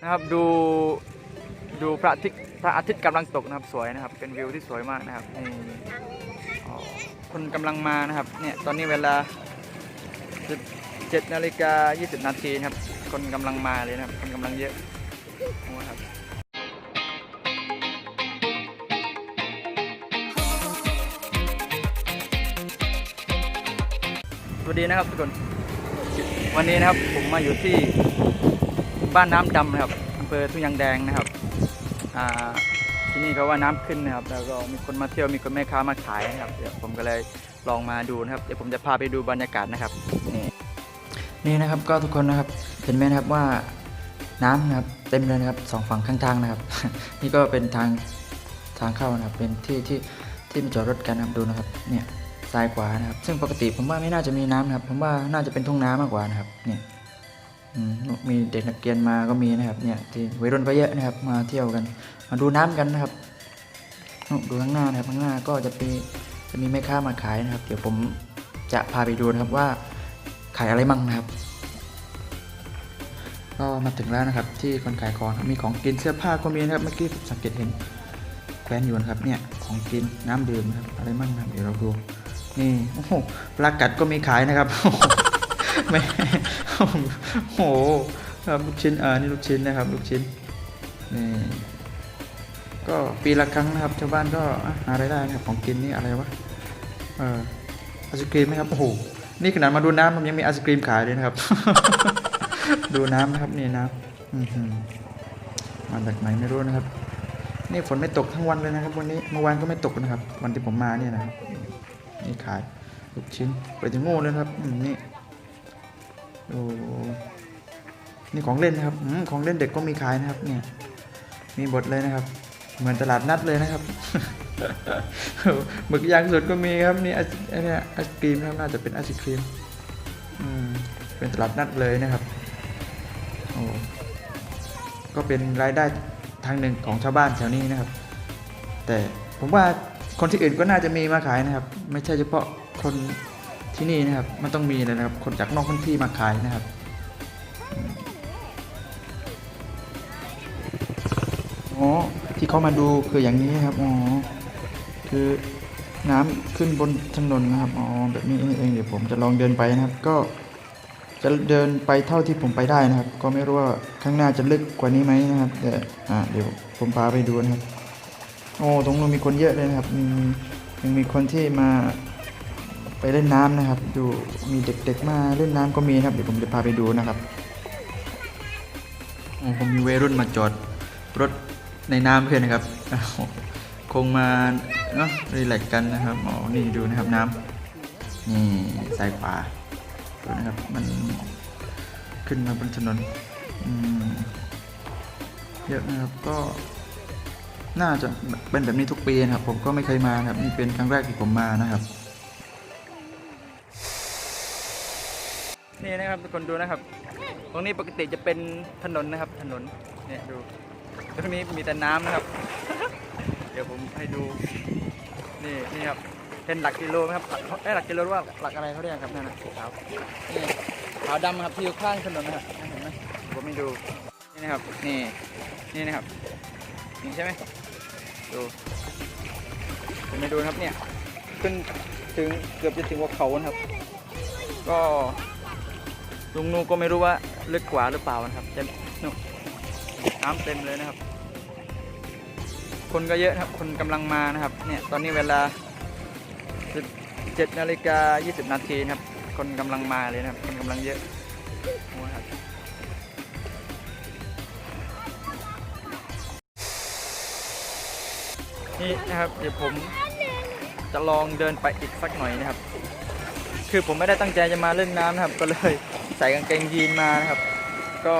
นะครับดูดูพระอาทิตย์พระอาทิตย์กำลังตกนะครับสวยนะครับ เป็นวิวที่สวยมากนะครับนี่คนกำลังมานะครับเนี่ยตอนนี้เวลา17นาฬิกา20 นาทีครับ คนกำลังมาเลยนะครับ คนกำลังเยอะโอ้ครับสวัสดีนะครับทุกคน วันนี้นะครับผมมาอยู่ที่ บ้านน้ำดำนะครับอำเภอทุ่งยางแดงนะครับที่นี่เขาว่าน้ำขึ้นนะครับ แล้วก็มีคนมาเที่ยวมีคนแม่ค้ามาขายนะครับเดี๋ยวผมก็เลยลองมาดูนะครับเดี๋ยวผมจะพาไปดูบรรยากาศนะครับนี่นี่นะครับก็ทุกคนนะครับเห็นไหมนะครับว่าน้ำนะครับเต็มเลยนะครับสองฝั่งข้างทางนะครับ นี่ก็เป็นทางทางเข้านะครับ เป็นที่ที่ที่มาจอดรถกันนะครับดูนะครับเนี่ยซ้ายขวานะครับ ซึ่งปกติผมว่าไม่น่าจะมีน้ำนะครับผมว่าน่าจะเป็นทุ่งน้ำมากกว่านะครับเนี่ย มีเด็กนักเรียนมาก็มีนะครับเนี่ยที่วัยรุ่นก็เยอะนะครับ มาเที่ยวกัน มาดูน้ำกันนะครับดูข้างหน้านะครับข้างหน้าก็จะมีจะมีแม่ค้ามาขายนะครับ เดี๋ยวผมจะพาไปดูนะครับว่าขายอะไรมั่งนะครับ ก็มาถึงแล้วนะครับ ที่คนขายของมีของกินเสื้อผ้าก็มีนะครับเมื่อกี้สังเกตเห็นแขวนอยู่นะครับเนี่ยของกินน้ำดื่มนะครับอะไรมั่งนะเดี๋ยวเราดูนี่โอ้โหปลากัดก็มีขายนะครับ ม่โอ้โหครับลูกชิ้นอ่านี่ลูกชิ้นนะครับ ลูกชิ้นนี่ก็ปีละครั้งนะครับชาวบ้านก็อะหารายได้นะครับของกินนี่อะไรวะเออไอศกรีมไหมครับโอ้โหนี่ขนาดมาดูน้ำมันยังมีไอศกรีมขายเลยนะครับ ดูน้ำนะครับนี่น้ำมาจากไหนไม่รู้นะครับ นี่ฝนไม่ตกทั้งวันเลยนะครับ วันนี้เมื่อวานก็ไม่ตกนะครับ วันที่ผมมาเนี่ยนะครับนี่ขายลูกชิ้นไปถึงโง่เลยครับอืมนี่ โอ้นี่ของเล่นนะครับอของเล่นเด็กก็มีขายนะครับ เนี่ย มีบทเลยนะครับ เหมือนตลาดนัดเลยนะครับหมึกยางสดก็มีครับนี่ไอศไอ้นี่ไอศกรีมนะครับน่าจะเป็นไอศกรีมอืมเป็นตลาดนัดเลยนะครับโอ้ก็เป็นรายได้ทางหนึ่งของชาวบ้านแถวนี้นะครับ แต่ผมว่าคนที่อื่นก็น่าจะมีมาขายนะครับ ไม่ใช่เฉพาะคน ที่นี่นะครับมันต้องมีเลยนะครับ คนจากนอกพื้นที่มาขายนะครับอ๋อที่เขามาดูคืออย่างนี้ครับอ๋อคือน้ำขึ้นบนถนนนะครับอ๋อแบบนี้เองเดี๋ยวผมจะลองเดินไปนะครับ ก็จะเดินไปเท่าที่ผมไปได้นะครับ ก็ไม่รู้ว่าข้างหน้าจะลึกกว่านี้ไหมนะครับแต่อ่าเดี๋ยวผมพาไปดูนะครับ โอ้ตรงนู้นมีคนเยอะเลยนะครับ มียังมีคนที่มา ไปเล่นน้ำนะครับ ดูมีเด็กๆมาเล่นน้ำก็มีครับ เดี๋ยวผมจะพาไปดูนะครับโอ้ผมมีวัยรุ่นมาจอดรถในน้ำเพื่อนนะครับ คงมาเนาะรีแลกซ์กันนะครับอ๋อนี่ดูนะครับน้ำนี่ซ้ายขวาดูนะครับ มันขึ้นมาบนถนนเยอะนะครับก็น่าจะเป็นแบบนี้ทุกปีนะครับ ผมก็ไม่เคยมานะครับนี่เป็นครั้งแรกที่ผมมานะครับ นี่นะครับทุกคนดูนะครับ ตรงนี้ปกติจะเป็นถนนนะครับ ถนนเนี่ยดูตรงนี้มีแต่น้ำนะครับ เดี๋ยวผมให้ดู นี่นี่ครับเป็นหลักกิโลไหมครับหลักเอ้ยหลักกิโลหรือว่าหลักอะไรเขาเรียกครับนั่นนะสีขาวนี่ขาวดำครับที่อยู่ข้างถนนนะครับเห็นไหมผมไม่ดูนี่นะครับนี่นี่นะครับนี่ใช่ไหมดูผมไปดูนะครับเนี่ยขึ้นถึงเกือบจะถึงหัวเขานะครับ ก็ ลุงนูก็ไม่รู้ว่าลึกกว่าหรือเปล่านะครับจะนู่น้ำเต็มเลยนะครับ คนก็เยอะนะครับ คนกำลังมานะครับ เนี่ยตอนนี้เวลา 17นาฬิกา20 นาทีนะครับ คนกำลังมาเลยนะครับ คนกำลังเยอะนี่นะครับ เดี๋ยวผมจะลองเดินไปอีกสักหน่อยนะครับ คือผมไม่ได้ตั้งใจจะมาเล่นน้ำนะครับ ก็เลยใส่กางเกงยีนมานะครับ ก็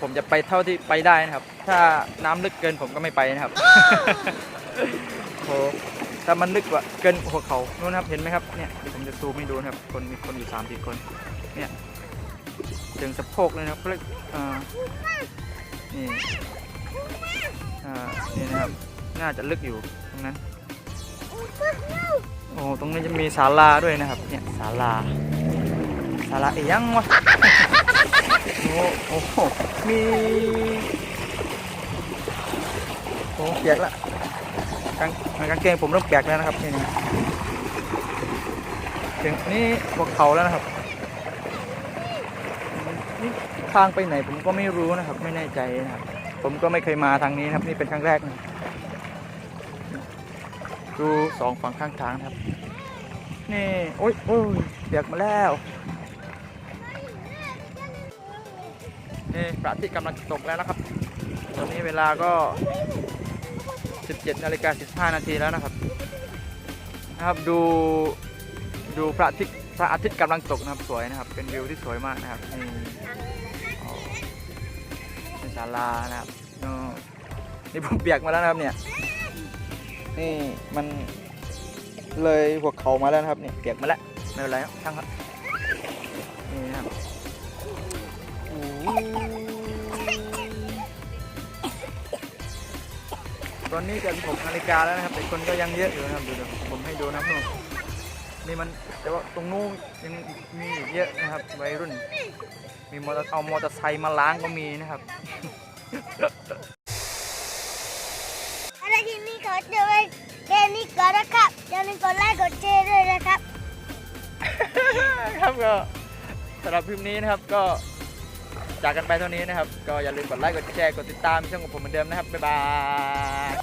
ผมจะไปเท่าที่ไปได้นะครับ ถ้าน้ำลึกเกินผมก็ไม่ไปนะครับโหถ้ามันลึกกว่าเกินหัวเขานู่นครับ เห็นไหมครับ เนี่ยเดี๋ยวผมจะซูมให้ดูนะครับ คนมีคนอยู่สามสี่คน เนี่ยถึงสะโพกเลยนะครับเขาเรียกอ่านี่อ่านี่นะครับ น่าจะลึกอยู่ตรงนั้น อ้ตรงนี้จะมีศาลาด้วยนะครับ เนี่ยศาลาศาลาเอียงวะโอ้โอ้โหมีเปียกละกางกางเกงผมเริ่มเปียกแล้วนะครับนี่ถึงนี่พวกเขาแล้วนะครับนี่ทางไปไหนผมก็ไม่รู้นะครับ ไม่แน่ใจนะครับ ผมก็ไม่เคยมาทางนี้นะครับ นี่เป็นครั้งแรกนะ ดูสองฝั่งข้างทางนะครับ นี่โอ้ยโอ้ยเปียกมาแล้วนี่พระอาทิตย์กำลังตกแล้วนะครับ ตอนนี้เวลาก็ 17นาฬิกา15นาทีแล้วนะครับนะครับดูดูพระอาทิตย์พระอาทิตย์กำลังตกนะครับสวยนะครับ เป็นวิวที่สวยมากนะครับนี่เป็นศาลานะครับนี่ผมเปียกมาแล้วนะครับเนี่ย นี่มันเลยหัวเขามาแล้วนะครับเนี่ยเปียกมาแล้วไม่เป็นไรครับช่างครับนี่นะครับโอ้ตอนนี้จะ16นาฬิกาแล้วนะครับแต่คนก็ยังเยอะอยู่นะครับดูๆผมให้ดูนะครับนู่นนี่มันแต่ว่าตรงนู้นยังมีอีกเยอะนะครับวัยรุ่น มีมอเตอร์เอามอเตอร์ไซค์มาล้างก็มีนะครับ อะไรที่นี่ขอเจอไว้แค่ นี้ก่อนนะครับอย่าลืมกดไลค์กดแชร์ด้วยนะครับครับก็สำหรับคลิปนี้นะครับก็จากกันไปเท่านี้นะครับ ก็อย่าลืมกดไลค์กดแชร์กดติดตามช่องของผมเหมือนเดิมนะครับบ๊ายบาย